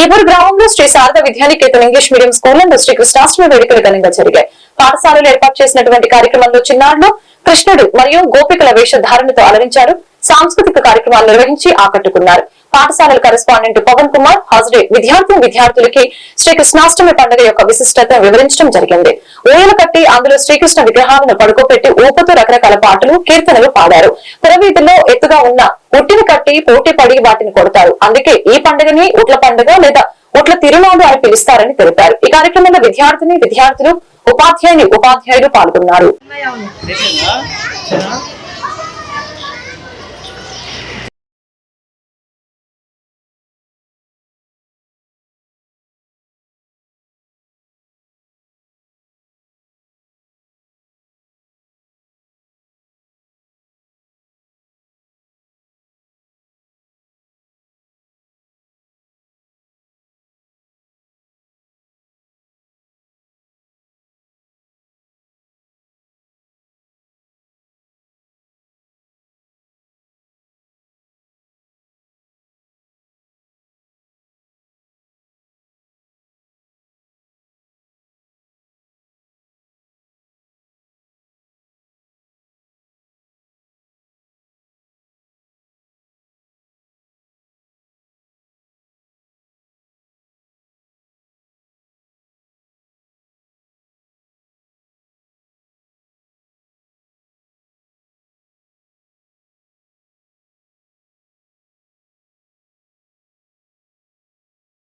ఈపూరు గ్రామంలో Sri Sharada Vidyaniketan English medium school నందు శ్రీ కృష్ణాష్టమి వేడుకలు ఘనంగా జరిగాయి. పాఠశాలలో ఏర్పాటు చేసినటువంటి కార్యక్రమంలో చిన్నారులు కృష్ణుడు మరియు గోపికల వేషధారణతో అలరించారు. సాంస్కృతిక కార్యక్రమాలు నిర్వహించి ఆకట్టుకున్నారు. పాఠశాలల కరెస్పాండెంట్ పవన్ కుమార్ హాజరై విద్యార్థులు విద్యార్థులకి శ్రీకృష్ణాష్టమి పండుగ యొక్క విశిష్టత వివరించడం జరిగింది. ఊయలు కట్టి అందులో శ్రీకృష్ణ విగ్రహాలను పడుకోబెట్టి ఊపుతూ రకరకాల పాటలు కీర్తనలు పాడారు. పురవీధుల్లో ఎత్తుగా ఉన్న ఉట్టిని కట్టి పోటీ పడి వాటిని కొడతారు. అందుకే ఈ పండుగని ఉట్ల పండుగ లేదా ఉట్ల తిరునాడు అని పిలుస్తారని తెలిపారు. ఈ కార్యక్రమంలో విద్యార్థిని విద్యార్థులు ఉపాధ్యాయుని ఉపాధ్యాయులు పాల్గొన్నారు.